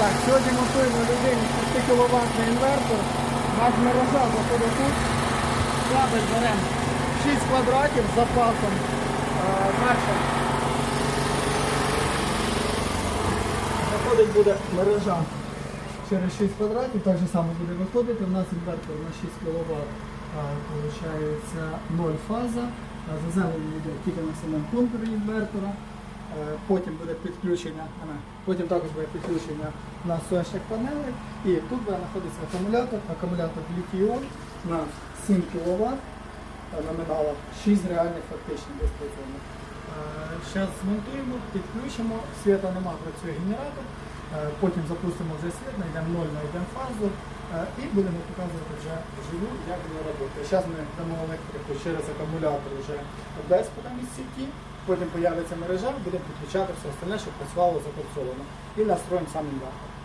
Так, сьогодні монтуємо людині 6 кВт інвертор. Наш мережа заходить тут. Кабель беремо 6 квадратів з запасом. Е, Заходить буде мережа через 6 квадратів, так же само буде виходити. У нас інвертор на 6 кВт. Получається 0 фаза. Заземлення йде тільки на самому контурі інвертора. Е, Потім буде підключення, потім також буде підключення на сонячних панелей. І тут буде знаходитися акумулятор, акумулятор літій-іон на 7 кВт номіналах, 6 реальних фактичних безпрацьовних. Зараз змонтуємо, підключимо, світа нема, працює генератор. Е, Потім запустимо вже світ, знайдемо 0, знайдемо фазу е, і будемо показувати вже вживу, як воно працює. Зараз ми дамо електрику через акумулятор вже без потім сіті, потім з'явиться мережа, будемо підключати все остальне, щоб працювало закопсовано. І настроїмо сам інвертор.